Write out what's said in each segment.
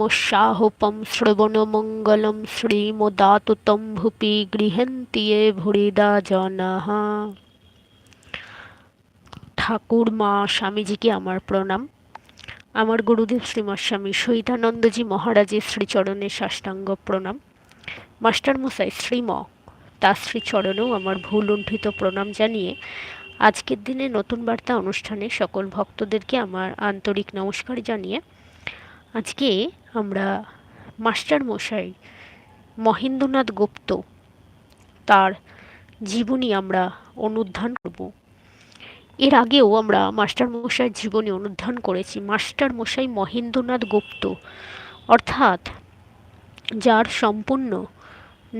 শ্রীমোৎসাহপম শ্রবণমঙ্গলম শ্রীমদাতুতম ভূপি গৃহন্তি এ ভুরিদা জনাহ ঠাকুর মা স্বামীজিকে আমার প্রণাম আমার গুরুদেব শ্রীমৎ স্বামী শহীদানন্দজি মহারাজের শ্রীচরণে সাষ্টাঙ্গ প্রণাম মাস্টারমশাই শ্রীম তার শ্রীচরণেও আমার ভুল লুণ্ঠিত প্রণাম জানিয়ে আজকের দিনে নতুন বার্তা অনুষ্ঠানে সকল ভক্তদেরকে আমার আন্তরিক নমস্কার জানিয়ে আজকে আমরা মাস্টার মশাই মহেন্দ্রনাথ গুপ্ত, তার জীবনী আমরা অনুধ্যান করব। এর আগেও আমরা মাস্টার মশাইয়ের জীবনী অনুধ্যান করেছি। মাস্টার মশাই মহেন্দ্রনাথ গুপ্ত, অর্থাৎ যার সম্পূর্ণ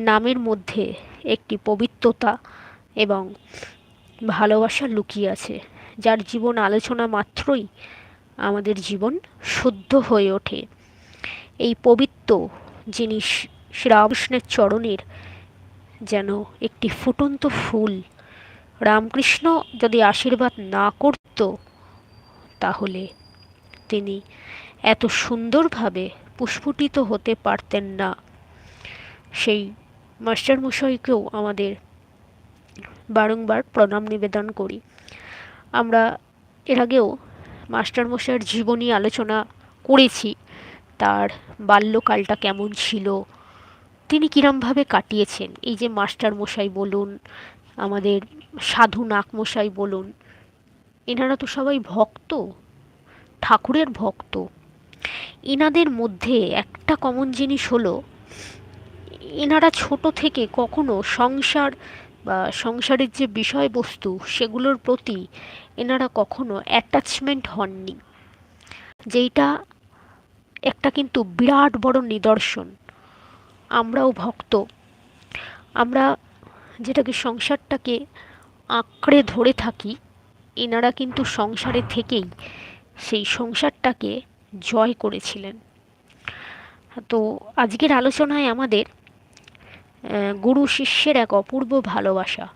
নামের মধ্যে একটি পবিত্রতা এবং ভালোবাসা লুকিয়ে আছে, যার জীবন আলোচনা মাত্রই আমাদের জীবন শুদ্ধ হয়ে ওঠে। এই পবিত্র যিনি শ্রীরামকৃষ্ণের চরণের যেন একটি ফুটন্ত ফুল রামকৃষ্ণ যদি আশীর্বাদ না করত, তাহলে তিনি এত সুন্দরভাবে পুষ্পটিত হতে পারতেন না। সেই মাস্টারমশাইকেও আমাদের বারংবার প্রণাম নিবেদন করি। আমরা এর আগেও মাস্টারমশাইয়ের জীবনী আলোচনা করেছি। তার বাল্যকালটা কেমন ছিল? তিনি কীরমভাবে কাটিয়েছেন? এই যে মাস্টারমশাই বলুন, আমাদের সাধু নাকমশাই বলুন, এনারা তো সবাই ভক্ত, ঠাকুরের ভক্ত। এনাদের মধ্যে একটা কমন জিনিস হলো, এনারা ছোট থেকে কখনো সংসার বা সংসারের যে বিষয়বস্তু সেগুলোর প্রতি এনারা কখনো অ্যাটাচমেন্ট হননি। যেইটা একটা কিন্তু বিরাট বড় নিদর্শন। আমরাও ভক্ত। আমরা যেটাকে সংসারটাকে আঁকড়ে ধরে থাকি, এনারা কিন্তু সংসারে থেকেই সেই সংসারটাকে জয় করেছিলেন। তো আজকের আলোচনায় আমাদের গুরু শিষ্যের এক অপূর্ব ভালোবাসা।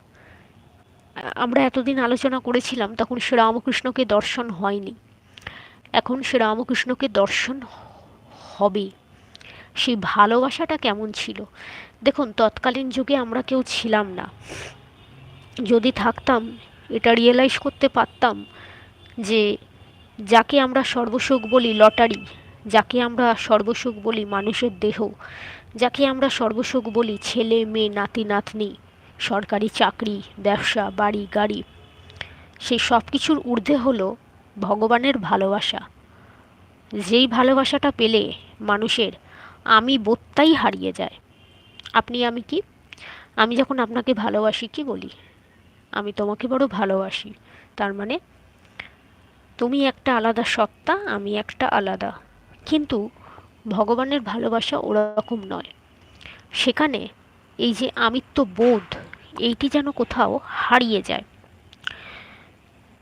আমরা এতদিন আলোচনা করেছিলাম, তখন শ্রীরামকৃষ্ণকে দর্শন হয়নি। এখন শ্রীরামকৃষ্ণকে দর্শন হবে। সেই ভালোবাসাটা কেমন ছিল? দেখুন, তৎকালীন যুগে আমরা কেউ ছিলাম না। যদি থাকতাম, এটা রিয়েলাইজ করতে পারতাম যে, যাকে আমরা সর্বসুখ বলি লটারি, যাকে আমরা সর্বসুখ বলি মানুষের দেহ, যাকে আমরা সর্বসুখ বলি ছেলে, মেয়ে, নাতি, নাতনি, সরকারি চাকরি, ব্যবসা, বাড়ি, গাড়ি, সেই সব কিছুর ঊর্ধ্বে হলো ভগবানের ভালোবাসা। যেই ভালোবাসাটা পেলে মানুষের, আমি বোধটাই হারিয়ে যায়। আপনি আমি কি? আমি যখন আপনাকে ভালোবাসি কি বলি? আমি তোমাকে বড় ভালোবাসি। তার মানে তুমি একটা আলাদা সত্তা, আমি একটা আলাদা। কিন্তু ভগবানের ভালোবাসা ওরকম নয়। সেখানে এই যে আমিত্ব বোধ, এইটি যেন কোথাও হারিয়ে যায়।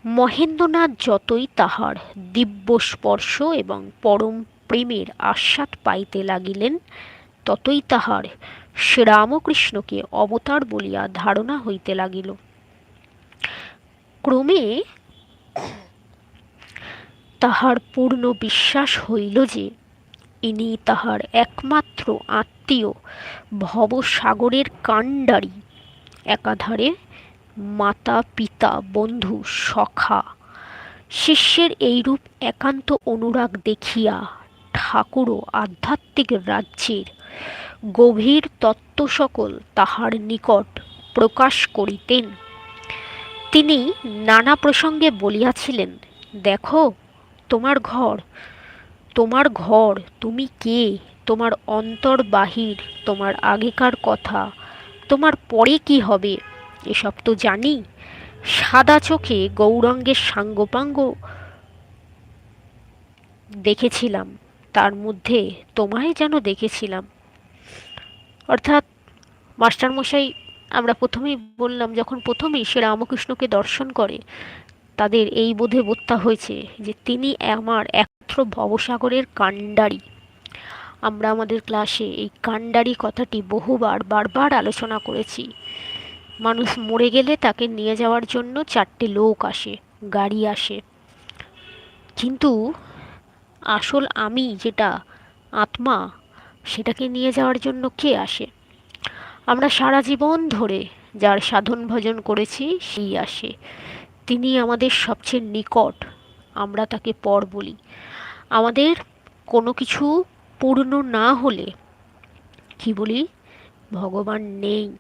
মহেন্দ্রনাথ যতই তাহার দিব্য স্পর্শ এবং পরম প্রেমের আস্বাদ পাইতে লাগিলেন, ততই তাহার শ্রীরামকৃষ্ণকে অবতার বলিয়া ধারণা হইতে লাগিল। ক্রমে তাহার পূর্ণ বিশ্বাস হইল যে, ইনি তাহার একমাত্র আত্মীয় ভবসাগরের কাণ্ডারি, একাধারে মাতা পিতা বন্ধু, সখা। শিষ্যের এইরূপ একান্ত অনুরাগ দেখিয়া ঠাকুরও আধ্যাত্মিক রাজ্যের। গভীর তত্ত্ব সকল তাহার নিকট প্রকাশ করিতেন। তিনি নানা প্রসঙ্গে বলিয়াছিলেন, দেখো, তোমার ঘর তোমার ঘর, তুমি কে? তোমার অন্তর বাহির, তোমার আগেকার কথা, তোমার পরে কি হবে? এসব তো জানি। সাদা চোখে গৌরাঙ্গের সাঙ্গপাঙ্গ দেখেছিলাম। মধ্যে তোমায় যেন দেখেছিলাম। অর্থাৎ মাস্টারমশাই, আমরা প্রথমেই বললাম, যখন প্রথমেই সে রামকৃষ্ণকে দর্শন করে, তাদের এই বোধে বোধটা হয়েছে যে তিনি আমার একমাত্র ভবসাগরের কাণ্ডারি। আমরা আমাদের ক্লাসে এই কাণ্ডারি কথাটি বহুবার, বারবার আলোচনা করেছি। মানুষ মরে গেলে তাকে নিয়ে যাওয়ার জন্য চারটে লোক আসে, গাড়ি আসে। কিন্তু আসল আমি যেটা আত্মা, সেটাকে নিয়ে যাওয়ার জন্য কে আসে? আমরা সারা জীবন ধরে যার সাধন ভজন করেছি, সেই আসে। তিনি আমাদের সবচেয়ে নিকট, আমরা তাকে পর বলি। আমাদের কোনো কিছু পূর্ণ না হলে, কি বলি? ভগবান নেই।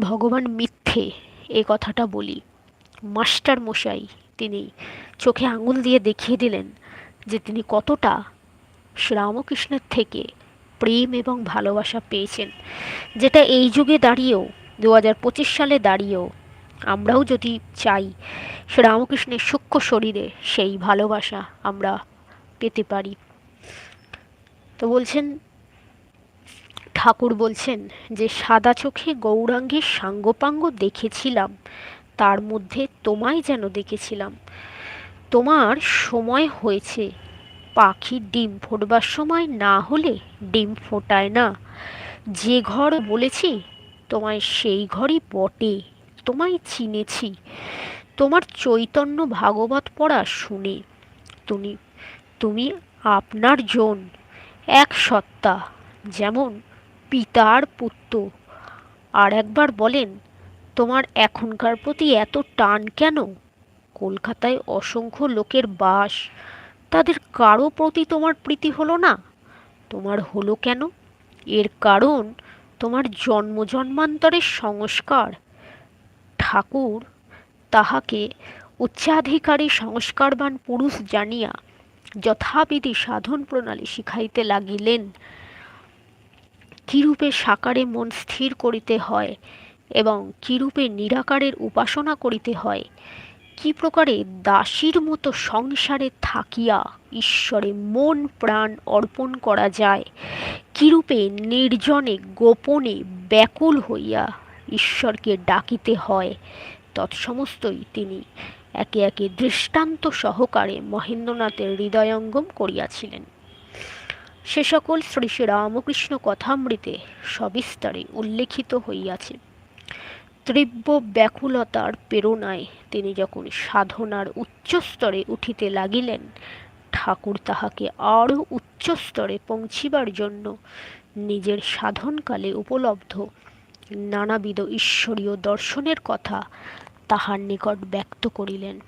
ভগবান মিথ্যে এ কথাটা বলি। মাস্টার মশাই তিনি চোখে আঙুল দিয়ে দেখিয়ে দিলেন যে তিনি কতটা শ্রীরামকৃষ্ণের থেকে প্রেম এবং ভালোবাসা পেয়েছেন। যেটা এই যুগে দাঁড়িয়েও দু সালে দাঁড়িয়েও আমরাও যদি চাই শ্রীরামকৃষ্ণের সূক্ষ্ম শরীরে সেই ভালোবাসা আমরা পেতে পারি। তো বলছেন, ঠাকুর বলছেন যে সাদা চোখে গৌরাঙ্গের সাঙ্গপাঙ্গ দেখেছিলাম। তার মধ্যে তোমায় যেন দেখেছিলাম। তোমার সময় হয়েছে। পাখির ডিম ফোটবার সময় না হলে ডিম ফোটায় না। যে ঘর বলেছি, তোমায় সেই ঘরই বটে। তোমায় চিনেছি। তোমার চৈতন্য ভাগবত পড়া শুনে। তুমি তুমি আপনার জন। এক সত্তা, যেমন পিতার পুত্র। আর একবার বলেন তোমার এখনকার প্রতি এত টান কেন? কলকাতায় অসংখ্য লোকের বাস। তাদের কারও প্রতি তোমার প্রীতি হলো না? তোমার হলো কেন? এর কারণ তোমার জন্ম জন্মান্তরের সংস্কার। ঠাকুর তাহাকে উচ্চাধিকারী সংস্কারবান পুরুষ জানিয়া যথাবিধি সাধন প্রণালী শিখাইতে লাগিলেন। কিরূপে সাকারে মন স্থির করিতে হয়? এবং কিরূপে নিরাকারের উপাসনা করিতে হয়? কি প্রকারে দাসীর মতো সংসারে থাকিয়া ঈশ্বরে মন প্রাণ অর্পণ করা যায়? কিরূপে নির্জনে গোপনে ব্যাকুল হইয়া ঈশ্বরকে ডাকিতে হয়? তৎসমস্তই তিনি একে একে দৃষ্টান্ত সহকারে মহেন্দ্রনাথের হৃদয়ঙ্গম করিয়াছিলেন। সে সকল শ্রী শ্রী রামকৃষ্ণ কথামৃতে সবিস্তারে উল্লেখিত হইয়াছে। তীব্র ব্যাকুলতার প্রেরণায় তিনি যখন সাধনার উচ্চস্তরে উঠিতে লাগিলেন, ঠাকুর তাহাকে আরও উচ্চস্তরে পৌঁছিবার জন্য নিজের সাধনকালে উপলব্ধ নানাবিধ ঈশ্বরীয় দর্শনের কথা তাহার নিকট ব্যক্ত করিলেন।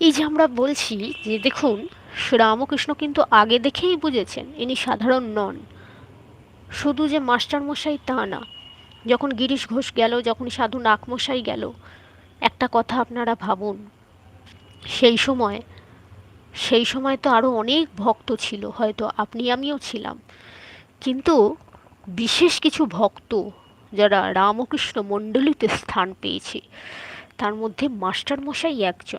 এই যে আমরা বলছি যে দেখুন, শ্রীরামকৃষ্ণ কিন্তু আগে দেখেই বুঝেছেন, ইনি সাধারণ নন। শুধু যে মাস্টারমশাই তা না যখন গিরিশ ঘোষ গেল, যখন সাধু নাকমশাই গেল, একটা কথা আপনারা ভাবুন। সেই সময় সেই সময় তো আরও অনেক ভক্ত ছিল, হয়তো আপনি আমিও ছিলাম। কিন্তু বিশেষ কিছু ভক্ত যারা রামকৃষ্ণ মণ্ডলীতে স্থান পেয়েছে, তার মধ্যে মাস্টার মশাই একজন।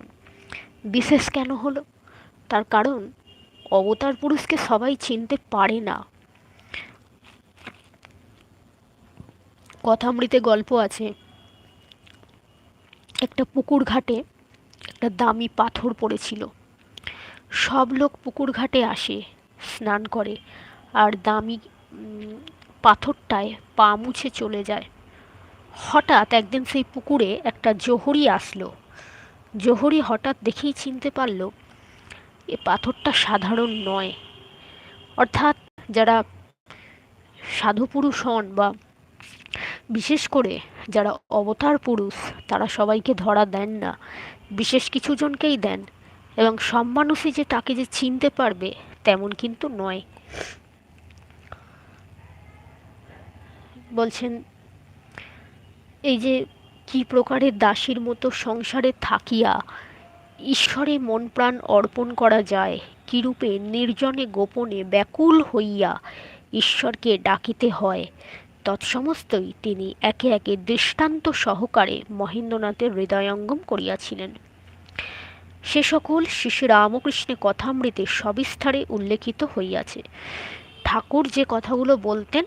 বিশেষ কেন হলো? তার কারণ, অবতার পুরুষকে সবাই চিনতে পারে না। কথামৃতে গল্প আছে। একটা পুকুর ঘাটে একটা দামি পাথর পড়েছিল। সব লোক পুকুর ঘাটে আসে, স্নান করে আর দামি পাথরটায় পা মুছে চলে যায়। হঠাৎ একদিন সেই পুকুরে একটা জহরি আসলো। জহরি হঠাৎ দেখেই চিনতে পারল, এ পাথরটা সাধারণ নয়। অর্থাৎ যারা সাধু পুরুষ হন বা বিশেষ করে যারা অবতার পুরুষ, তারা সবাইকে ধরা দেন না। বিশেষ কিছু জনকেই দেন এবং সব মানুষই যে তাকে যে চিনতে পারবে তেমন কিন্তু নয়। বলছেন, এই যে কি প্রকারের দাসীর মতো সংসারে থাকিয়া ঈশ্বরে মন প্রাণ অর্পণ করা যায়, কিরূপে নির্জনে গোপনে ব্যাকুল হইয়া ঈশ্বরকে ডাকিতে হয় তৎসমস্তই তিনি একে একে দৃষ্টান্ত সহকারে মহেন্দ্রনাথের হৃদয়ঙ্গম করিয়াছিলেন। সে সকল শিশু রামকৃষ্ণের কথামৃতে সবিস্তারে উল্লেখিত হইয়াছে। ঠাকুর যে কথাগুলো বলতেন,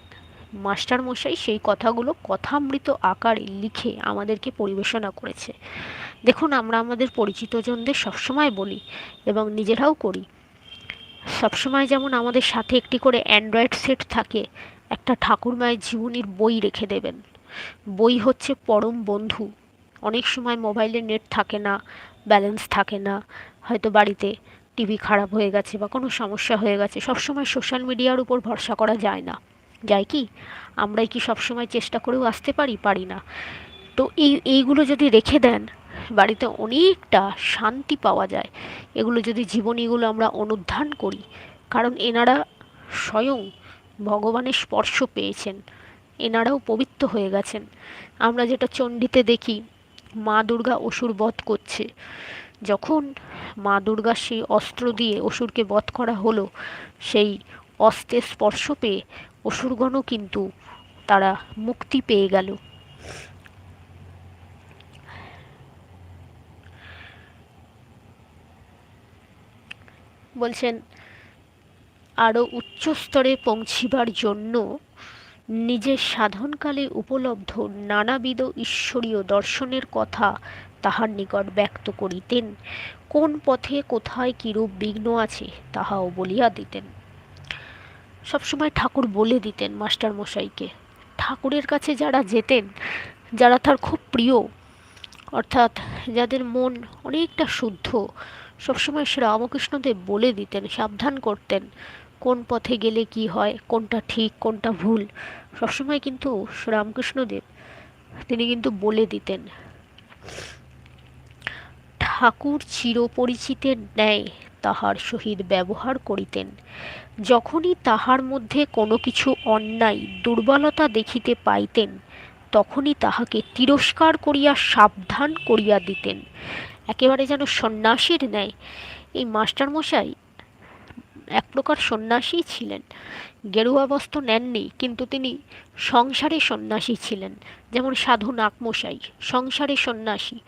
মাস্টারমশাই সেই কথাগুলো কথামৃত আকারে লিখে আমাদেরকে পরিবেশনা করেছে। দেখুন, আমরা আমাদের পরিচিতজনদের সবসময় বলি এবং নিজেরাও করি। সবসময় যেমন আমাদের সাথে একটি করে অ্যান্ড্রয়েড সেট থাকে একটা ঠাকুর মায়ের জীবনীর বই রেখে দেবেন। বই হচ্ছে পরম বন্ধু। অনেক সময় মোবাইলে নেট থাকে না, ব্যালেন্স থাকে না। হয়তো বাড়িতে টিভি খারাপ হয়ে গেছে বা কোনো সমস্যা হয়ে গেছে, সবসময় সোশ্যাল মিডিয়ার উপর ভরসা করা যায় না। যায় কি? আমরাই কি সবসময় চেষ্টা করেও আসতে পারি? পারি না। তো এই, এইগুলো যদি রেখে দেন, বাড়িতে অনেকটা শান্তি পাওয়া যায়। এগুলো যদি জীবনীগুলো আমরা অনুধান করি, কারণ এনারা স্বয়ং ভগবানের স্পর্শ পেয়েছেন। এনারাও পবিত্র হয়ে গেছেন। আমরা যেটা চণ্ডীতে দেখি, মা দুর্গা অসুর বধ করছে। যখন মা দুর্গা সেই অস্ত্র দিয়ে অসুরকে বধ করা হলো, সেই অস্ত্রের স্পর্শ পেয়ে অসুরগণও কিন্তু তারা মুক্তি পেয়ে গেল। বলছেন আরও উচ্চ স্তরে পৌঁছিবার জন্য নিজের সাধনকালে উপলব্ধ নানাবিধ ঈশ্বরীয় দর্শনের কথা তাহার নিকট ব্যক্ত করিতেন। কোন পথে কোথায় কিরূপ বিঘ্ন আছে তাহাও বলিয়া দিতেন। সবসময় ঠাকুর বলে দিতেন মাস্টার মশাইকে, ঠাকুরের কাছে যারা যেতেন, যারা তার খুব প্রিয়, অর্থাৎ যাদের মন অনেকটা শুদ্ধ, সবসময় শ্রী রামকৃষ্ণদেব বলে দিতেন, সাবধান করতেন কোন পথে গেলে কি হয়, কোনটা ঠিক, কোনটা ভুল। সবসময় কিন্তু রামকৃষ্ণদেব, তিনি কিন্তু বলে দিতেন, ঠাকুর চিরপরিচিতের ন্যায় তাহার সহিত ব্যবহার করিতেন। যখনই তাহার মধ্যে কোনো কিছু অন্যায়, দুর্বলতা দেখিতে পাইতেন, তখনই তাহাকে তিরস্কার করিয়া সাবধান করিয়া দিতেন। একেবারে যেন সন্ন্যাসীর ন্যায়। এই মাস্টারমশাই এক প্রকার সন্ন্যাসী ছিলেন। গেরুয়া বস্ত্র নেননি, কিন্তু তিনি সংসারে সন্ন্যাসী ছিলেন। যেমন সাধু নাকমশাই সংসারে সন্ন্যাসী।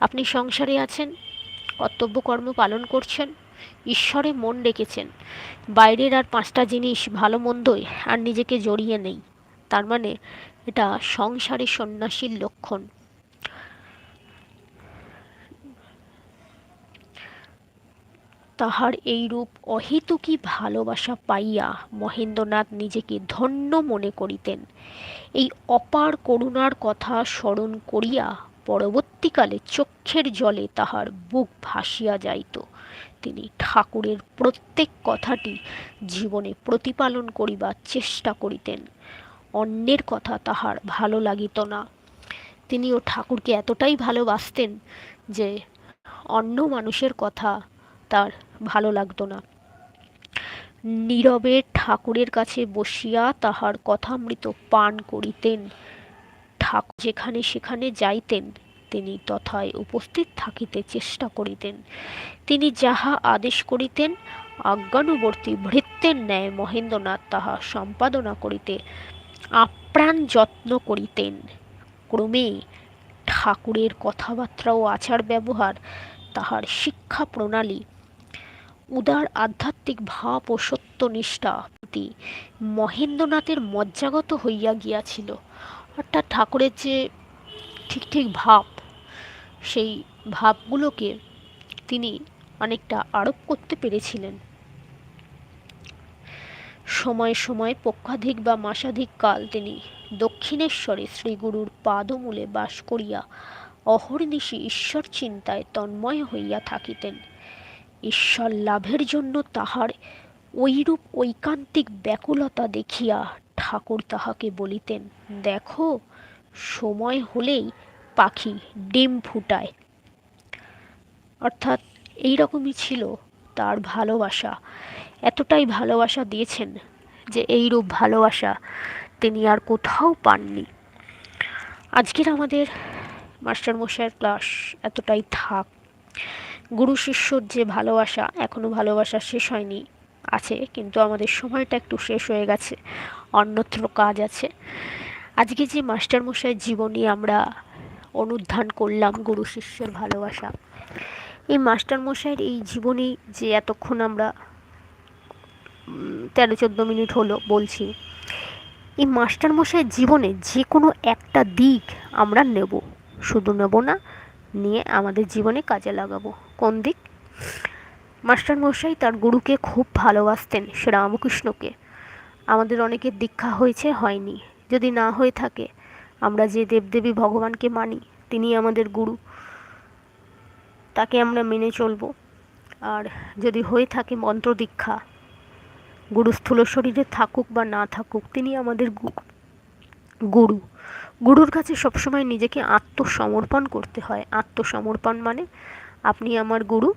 আপনি সংসারে আছেন কর্তব্য কর্ম পালন করছেন, ঈশ্বরে মন রেখেছেন। বাইরের আর পাঁচটা জিনিস ভালো মন্দই, আর নিজেকে জড়িয়ে নেই। তার মানে এটা সংসারে সন্ন্যাসীর লক্ষণ। তাহার এই রূপ অহেতুকী ভালোবাসা পাইয়া মহেন্দ্রনাথ নিজেকে ধন্য মনে করিতেন। এই অপার করুণার কথা স্মরণ করিয়া পরবর্তীকালে চক্ষের জলে তাহার বুক ভাসিয়া যাইত। তিনি ঠাকুরের প্রত্যেক কথাটি জীবনে প্রতিপালন করিবার চেষ্টা করিতেন। অন্যের কথা তাহার ভালো লাগিত না। তিনিও ঠাকুরকে এতটাই ভালোবাসতেন যে অন্য মানুষের কথা তার ভালো লাগতো না। নীরবে ঠাকুরের কাছে বসিয়া তাহার কথামৃত পান করিতেন। ঠাকুর যেখানে সেখানে যাইতেন, তিনি তথায় উপস্থিত থাকিতে চেষ্টা করিতেন। তিনি যাহা আদেশ করিতেন, আজ্ঞানুবর্তী ভৃত্যের ন্যায় মহেন্দ্রনাথ তাহা সম্পাদনা করিতে আপ্রাণ যত্ন করিতেন। ক্রমে ঠাকুরের কথাবার্তা ও আচার ব্যবহার তাহার শিক্ষা প্রণালী উদার আধ্যাত্মিক ভাব ও সত্যনিষ্ঠা মহেন্দ্রনাথের মজ্জাগত হইয়া গিয়াছিল। অর্থাৎ ঠাকুরের যে ঠিক ঠিক ভাব, সেই ভাবগুলোকে তিনি অনেকটা আরোপ করতে পেরেছিলেন। সময় সময় পক্ষাধিক বা মাসাধিক কাল তিনি দক্ষিণেশ্বরে শ্রীগুরুর পাদমূলে বাস করিয়া অহর্নিশি ঈশ্বর চিন্তায় তন্ময় হইয়া থাকিতেন। ঈশ্বর লাভের জন্য তাহার ঐরূপ ঐকান্তিক ব্যাকুলতা দেখিয়া ঠাকুর তাহাকে বলিতেন, দেখো, সময় হলেই পাখি ডিম ফুটায়। অর্থাৎ এই রকমই ছিল তার ভালোবাসা। এতটাই ভালোবাসা দিয়েছেন যে এইরূপ ভালোবাসা তিনি আর কোথাও পাননি। আজকের আমাদের মাস্টারমশাইয়ের ক্লাস এতটাই থাক। গুরু শিষ্যর যে ভালোবাসা এখনও ভালোবাসা শেষ হয়নি, আছে, কিন্তু আমাদের সময়টা একটু শেষ হয়ে গেছে, অন্যত্র কাজ আছে। আজকে যে মাস্টারমশাইয়ের জীবনী আমরা অনুধান করলাম গুরু শিষ্যের ভালোবাসা, এই মাস্টারমশাইয়ের এই জীবনী যে এতক্ষণ আমরা তেরো, চোদ্দ মিনিট হলো বলছি, এই মাস্টারমশাইয়ের জীবনে যে কোনো একটা দিক আমরা নেব, শুধু নেব না, নিয়ে আমাদের জীবনে কাজে লাগাবো। কোন দিক? মাস্টারমশাই তার গুরুকে খুব ভালোবাসতেন শ্রীরামকৃষ্ণকে। আমাদের অনেকের দীক্ষা হয়েছে, হয়নি। যদি না হয়ে থাকে, আমরা যে দেবদেবী ভগবানকে মানি তিনি আমাদের গুরু। তাকে আমরা মেনে চলব। আর যদি হয়ে থাকে মন্ত্র দীক্ষা গুরু স্থূল শরীরে থাকুক বা না থাকুক, তিনি আমাদের গুরু। গুরুর কাছে সবসময় নিজেকে আত্মসমর্পণ করতে হয়। আত্মসমর্পণ মানে আপনি আমার গুরু।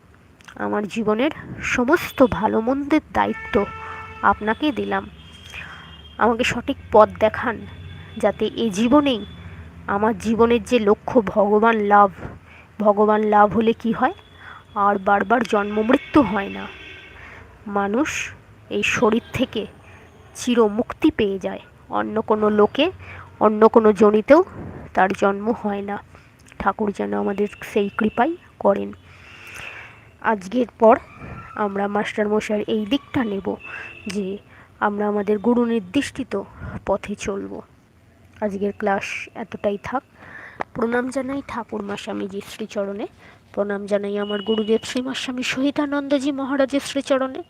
আমার জীবনের সমস্ত ভালো মন্দের দায়িত্ব আপনাকে দিলাম। আমাকে সঠিক পথ দেখান, যাতে এই জীবনেই আমার জীবনের যে লক্ষ্য ভগবান লাভ ভগবান লাভ হলে কি হয়? আর বারবার জন্ম মৃত্যু হয় না। মানুষ এই শরীর থেকে চির মুক্তি পেয়ে যায়। অন্য কোনো লোকে, অন্য কোনো জনিতেও তার জন্ম হয় না। ঠাকুর যেন আমাদের সেই কৃপাই করেন। আজকের পর আমরা মাস্টারমশাইয়ের এই দিকটা নেব যে আমরা আমাদের গুরু নির্দিষ্টিত পথে চলব। আজকের ক্লাস এতটাই থাক। প্রণাম জানাই ঠাকুরমা স্বামীজির শ্রীচরণে। প্রণাম জানাই আমার গুরুদেব শ্রীমা স্বামী সহিতানন্দজি মহারাজের শ্রীচরণে।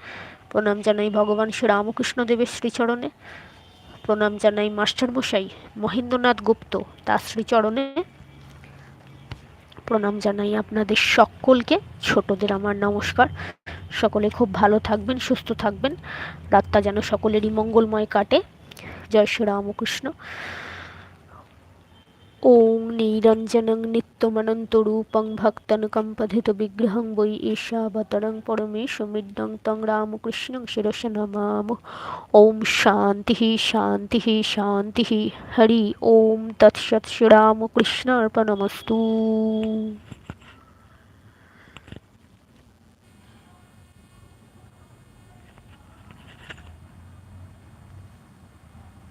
প্রণাম জানাই ভগবান শ্রী রামকৃষ্ণদেবের শ্রীচরণে। প্রণাম জানাই মাস্টারমশাই মহেন্দ্রনাথ গুপ্ত তার শ্রীচরণে। প্রণাম জানাই আপনাদের সকলকে। ছোটদের আমার নমস্কার। সকলে খুব ভালো থাকবেন, সুস্থ থাকবেন। রাতটা যেন সকলেরই মঙ্গলময় কাটে। জয় শ্রী রামকৃষ্ণ। ওং নিরঞ্জনং নিত্যমনন্তরূপং ভক্তনুকম্পথিতবিগ্রহং বৈ ঈশাবতরং পরমেশ পরমেশমিড্ডং তং রামকৃষ্ণং শিরস নমাম ওম শান্তি শান্তি শান্তি হরি ওম তৎসৎ শ্রীরামকৃষ্ণার্পণমস্তু